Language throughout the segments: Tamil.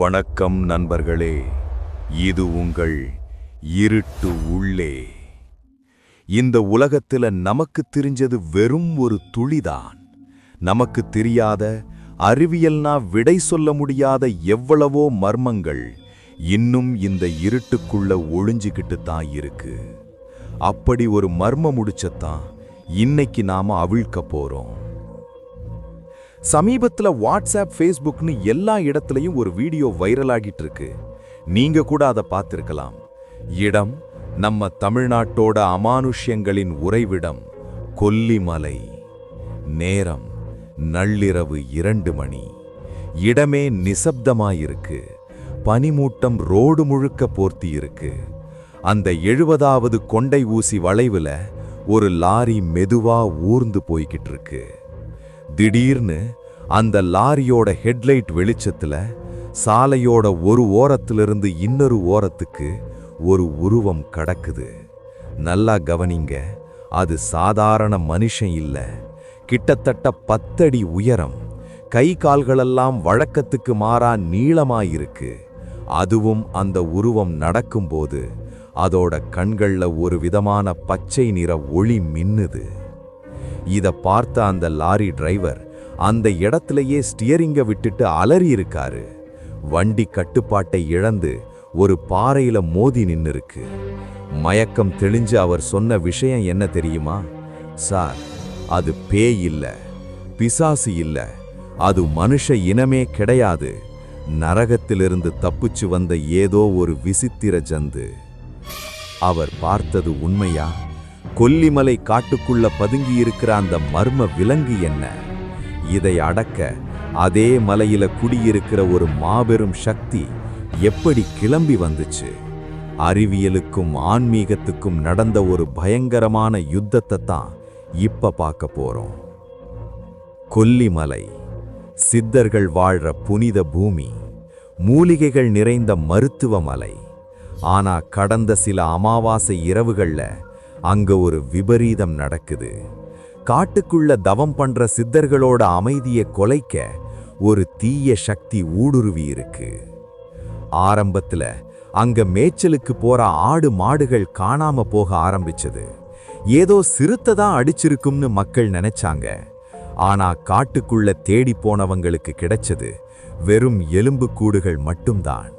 வணக்கம் நண்பர்களே இது உங்கள் இருட்டு உள்ளே. இந்த உலகத்தில் நமக்கு தெரிஞ்சது வெறும் ஒரு துளிதான். நமக்கு தெரியாத அறிவியல்னா விடை சொல்ல முடியாத எவ்வளவோ மர்மங்கள் இன்னும் இந்த இருட்டுக்குள்ள ஒளிஞ்சுக்கிட்டு தான் இருக்கு. அப்படி ஒரு மர்ம முடிச்சத்தான் இன்னைக்கு நாம அவிழ்க்க போறோம். சமீபத்துல வாட்ஸ்அப் ஃபேஸ்புக்னு எல்லா இடத்துலயும் ஒரு வீடியோ வைரல் ஆகிட்டு இருக்கு நீங்க கூட அதை பார்த்துருக்கலாம். இடம் நம்ம தமிழ்நாட்டோட அமானுஷ்யங்களின் உறைவிடம் கொல்லிமலை. நேரம் நள்ளிரவு இரண்டு மணி. இடமே நிசப்தமாயிருக்கு. பனிமூட்டம் ரோடு முழுக்க போர்த்தி இருக்கு அந்த எழுபதாவது கொண்டை ஊசி வளைவுல ஒரு லாரி மெதுவா ஊர்ந்து போய்கிட்டு இருக்கு திடீர்னு அந்த லாரியோட ஹெட்லைட் வெளிச்சத்துல சாலையோட ஒரு ஓரத்திலிருந்து இன்னொரு ஓரத்துக்கு ஒரு உருவம் கடக்குது. நல்லா கவனிங்க அது சாதாரண மனுஷன் இல்ல. கிட்டத்தட்ட பத்தடி உயரம். கை கால்களெல்லாம் வழக்கத்துக்கு மாறா நீளமாயிருக்கு. அதுவும் அந்த உருவம் நடக்கும்போது அதோட கண்கள்ல ஒரு விதமான பச்சை நிற ஒளி மின்னுது. இதை பார்த்த அந்த லாரி டிரைவர் அந்த இடத்துலயே ஸ்டியரிங்கை விட்டுட்டு அலறி இருக்காரு. வண்டி கட்டுப்பாட்டை இழந்து ஒரு பாறையில மோதி நின்னுருக்கு. மயக்கம் தெளிஞ்சு அவர் சொன்ன விஷயம் என்ன தெரியுமா? சார் அது பேய் இல்ல பிசாசு இல்ல அது மனுஷ இனமே கிடையாது. நரகத்திலிருந்து தப்பிச்சு வந்த ஏதோ ஒரு விசித்திர ஜந்து. அவர் பார்த்தது உண்மையா? கொல்லிமலை காட்டுக்குள்ள பதுங்கி இருக்கிற அந்த மர்ம விலங்கு என்ன? இதை அடக்க அதே மலையில குடியிருக்கிற ஒரு மாபெரும் சக்தி எப்படி கிளம்பி வந்துச்சு? அறிவியலுக்கும் ஆன்மீகத்துக்கும் நடந்த ஒரு பயங்கரமான யுத்தத்தை தான் இப்ப பார்க்க போறோம். கொல்லிமலை சித்தர்கள் வாழ்ற புனித பூமி மூலிகைகள் நிறைந்த மருத்துவ மலை ஆனா கடந்த சில அமாவாசை இரவுகள்ல அங்க ஒரு விபரீதம் நடக்குது. காட்டுக்குள்ள தவம் பண்ற சித்தர்களோட அமைதியை கொலைக்க ஒரு தீய சக்தி ஊடுருவி இருக்கு. ஆரம்பத்துல அங்க மேய்ச்சலுக்கு போற ஆடு மாடுகள் காணாம போக ஆரம்பிச்சது. ஏதோ சிறுத்தை தான் அடிச்சிருக்கும்னு மக்கள் நினைச்சாங்க. ஆனா காட்டுக்குள்ள தேடி போனவங்களுக்கு கிடைச்சது வெறும் எலும்பு கூடுகள் மட்டும்தான்.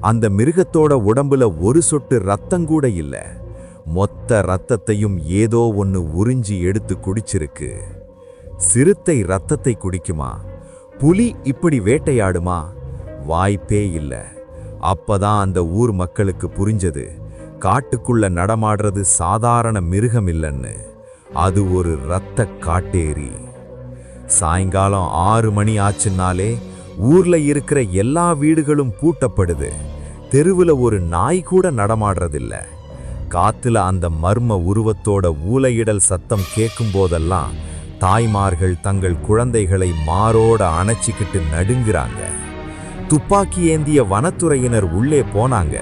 அந்த மிருகத்தோட உடம்புல ஒரு சொட்டு ரத்தங்கூட இல்ல. மொத்த ரத்தத்தையும் ஏதோ ஒன்று உறிஞ்சி எடுத்து குடிச்சிருக்கு. சிறுத்தை ரத்தத்தை குடிக்குமா? புலி இப்படி வேட்டையாடுமா? வாய்ப்பே இல்லை. அப்பதான் அந்த ஊர் மக்களுக்கு புரிஞ்சது. காட்டுக்குள்ள நடமாடுறது சாதாரண மிருகம் இல்லைன்னு. அது ஒரு இரத்த காட்டேரி. சாயங்காலம் ஆறு மணி ஆச்சுன்னாலே ஊர்ல இருக்கிற எல்லா வீடுகளும் பூட்டப்படுது. தெருவில் ஒரு நாய் கூட நடமாடுறதில்ல. காத்துல அந்த மர்ம உருவத்தோட ஊலையிடல் சத்தம் கேட்கும் போதெல்லாம் தாய்மார்கள் தங்கள் குழந்தைகளை மாரோட அணைச்சிக்கிட்டு நடுங்கிறாங்க. துப்பாக்கி ஏந்திய வனத்துறையினர் உள்ளே போனாங்க.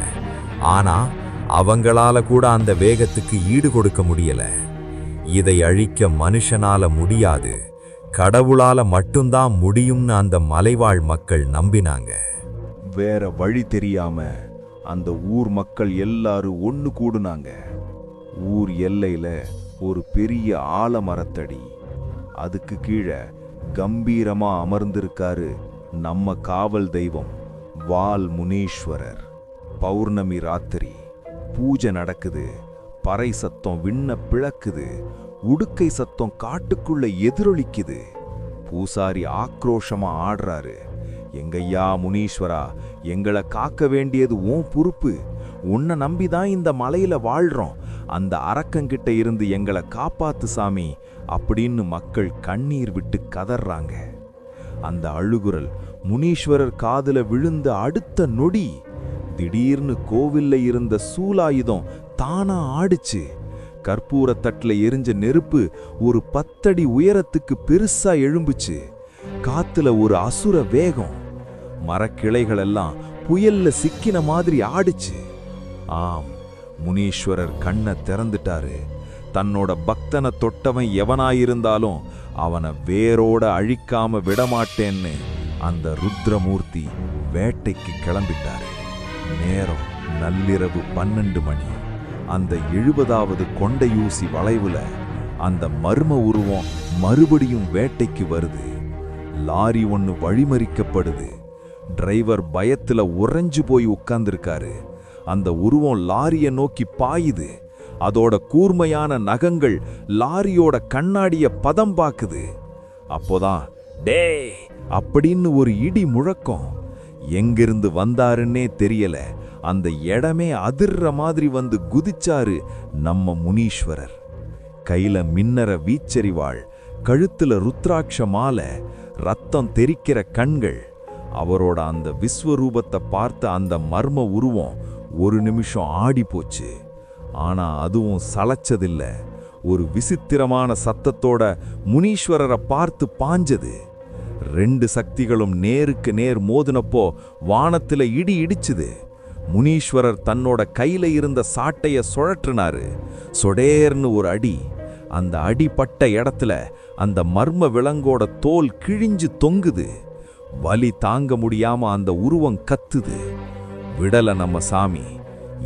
ஆனா அவங்களால கூட அந்த வேகத்துக்கு ஈடு கொடுக்க முடியல. இதை அழிக்க மனுஷனால முடியாது. கடவுளால மட்டும்தான் முடியும்னு அந்த மலைவாழ் மக்கள் நம்பினாங்க. வேற வழி தெரியாம அந்த ஊர் மக்கள் எல்லாரும் ஒன்று கூடுனாங்க. ஊர் எல்லையில ஒரு பெரிய ஆலமரத்தடி. அதுக்கு கீழே கம்பீரமா அமர்ந்திருக்காரு நம்ம காவல் தெய்வம் வால் முனீஸ்வரர். பௌர்ணமி ராத்திரி பூஜை நடக்குது பறை சத்தம் விண்ண பிளக்குது உடுக்கை சத்தம் காட்டுக்குள்ள எதிரொலிக்குது. பூசாரி ஆக்ரோஷமா ஆடுறாரு. எங்கய்யா முனீஸ்வரா எங்களை காக்க வேண்டியது உன் பொறுப்பு. உன்னை நம்பிதான் இந்த மலையில வாழ்றோம். அந்த அரக்கங்கிட்ட இருந்து எங்களை காப்பாத்து சாமி அப்படின்னு மக்கள் கண்ணீர் விட்டு கதறாங்க. அந்த அழுகுரல் முனீஸ்வரர் காதுல விழுந்த அடுத்த நொடி. திடீர்னு கோவில்ல இருந்த சூலாயுதம் தானா ஆடிச்சு. கற்பூரத்தட்டில் எரிஞ்ச நெருப்பு ஒரு பத்தடி உயரத்துக்கு பெருசா எழும்புச்சு. காத்துல ஒரு அசுர வேகம். மரக்கிளைகளெல்லாம் புயல்ல சிக்கின மாதிரி ஆடிச்சு. ஆம் முனீஸ்வரர் கண்ணை திறந்துட்டாரு. தன்னோட பக்தனை தொட்டவன் எவனாயிருந்தாலும் அவனை வேரோட அழிக்காம விடமாட்டேன்னு அந்த ருத்ரமூர்த்தி வேட்டைக்கு கிளம்பிட்டாரு. நேரம் நள்ளிரவு பன்னெண்டு மணி. அந்த எழுபதாவது கொண்டையூசி வளைவுல அந்த மர்ம உருவம் மறுபடியும் வேட்டைக்கு வருது. லாரி ஒன்று வழிமறிக்கப்படுது. டிரைவர் பயத்துல உறைஞ்சு போய் உட்கார்ந்திருக்காரு. அந்த உருவம் லாரிய நோக்கி பாயுது. அதோட கூர்மையான நகங்கள் லாரியோட கண்ணாடிய பதம் பாக்குது. அப்போதான் டே அப்படின்னு ஒரு இடி முழக்கம். எங்கிருந்து வந்தாருன்னே தெரியல. அந்த இடமே அதிர்ற மாதிரி வந்து குதிச்சாரு நம்ம முனீஸ்வரர். கையில மின்னற வீச்சரிவாள் கழுத்துல ருத்ராட்ச மாலை ரத்தம் தெறிக்கிற கண்கள். அவரோட அந்த விஸ்வரூபத்தை பார்த்த அந்த மர்ம உருவம் ஒரு நிமிஷம் ஆடி போச்சு. ஆனா அதுவும் சளைச்சதில்ல. ஒரு விசித்திரமான சத்தத்தோட முனீஸ்வரரை பார்த்து பாஞ்சது. ரெண்டு சக்திகளும் நேருக்கு நேர் மோதினப்போ வானத்துல இடி இடிச்சுது. முனீஸ்வரர் தன்னோட கையில இருந்த சாட்டைய சுழற்றினாரு. சொடேர்னு ஒரு அடி. அந்த அடிப்பட்ட இடத்துல அந்த மர்ம விலங்கோட தோல் கிழிஞ்சு தொங்குது. வலி தாங்க முடியாம அந்த உருவம் கத்துது. விடல நம்ம சாமி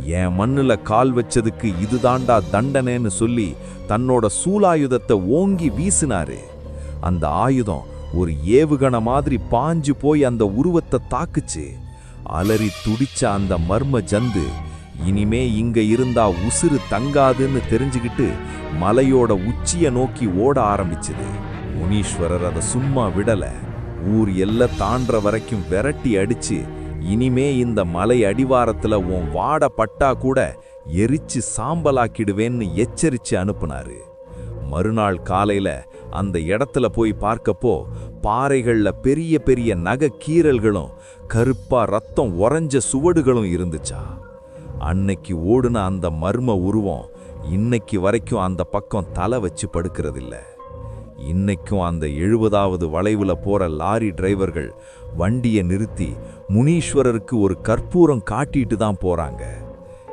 என் மண்ணுல கால் வச்சதுக்கு இதுதாண்டா தண்டனைன்னு சொல்லி தன்னோட சூலாயுதத்தை ஓங்கி வீசினாரு. அந்த ஆயுதம் ஒரு ஏவுகண மாதிரி பாஞ்சு போய் அந்த உருவத்தை தாக்குச்சு. அலறி துடிச்ச அந்த மர்ம ஜந்து இனிமே இங்க இருந்தா உசுறு தங்காதுன்னு தெரிஞ்சுக்கிட்டு மலையோட உச்சிய நோக்கி ஓட ஆரம்பிச்சது. முனீஸ்வரர் அதை சும்மா விடலை. ஊர் எல்லாம் தாண்டுற வரைக்கும் விரட்டி அடிச்சு இனிமே இந்த மலை அடிவாரத்துல உன் வாட பட்டா கூட எரிச்சு சாம்பலாக்கிடுவேன்னு எச்சரிச்சு அனுப்புனாரு. மறுநாள் காலையில அந்த இடத்துல போய் பார்க்கப்போ பாறைகள்ல பெரிய பெரிய நகை கீறல்களும் கருப்பா ரத்தம் உறைஞ்ச சுவடுகளும் இருந்துச்சா. அன்னைக்கு ஓடுன அந்த மர்ம உருவம் இன்னைக்கு வரைக்கும் அந்த பக்கம் தலை வச்சு படுக்கிறதில்ல. இன்னைக்கும் அந்த எழுபதாவது வளைவுல போற லாரி டிரைவர்கள் வண்டியை நிறுத்தி முனீஸ்வரருக்கு ஒரு கற்பூரம் காட்டிட்டு தான் போறாங்க.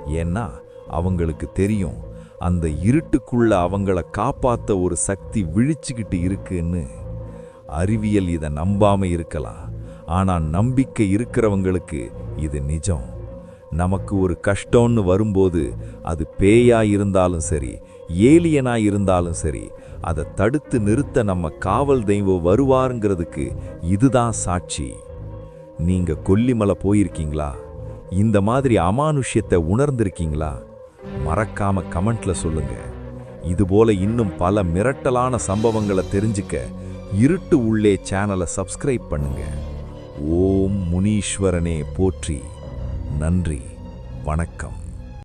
ஏன்னா அவங்களுக்கு தெரியும் அந்த இருட்டுக்குள்ள அவங்கள காப்பாத்த ஒரு சக்தி விழிச்சுக்கிட்டு இருக்குன்னு. அறிவியல் இதை நம்பாம இருக்கலாம். ஆனா நம்பிக்கை இருக்கிறவங்களுக்கு இது நிஜம். நமக்கு ஒரு கஷ்டம்னு வரும்போது அது பேயா இருந்தாலும் சரி ஏலியனா இருந்தாலும் சரி அதை தடுத்து நிறுத்த நம்ம காவல் தெய்வம் வருவாருங்கிறதுக்கு இதுதான் சாட்சி. நீங்கள் கொல்லிமலை போயிருக்கீங்களா? இந்த மாதிரி அமானுஷ்யத்தை உணர்ந்திருக்கீங்களா? மறக்காம கமெண்ட்ல சொல்லுங்க. இதுபோல இன்னும் பல மிரட்டலான சம்பவங்களை தெரிஞ்சுக்க இருட்டு உள்ளே சேனலை சப்ஸ்கிரைப் பண்ணுங்க. ஓம் முனீஸ்வரனே போற்றி. நன்றி. வணக்கம்.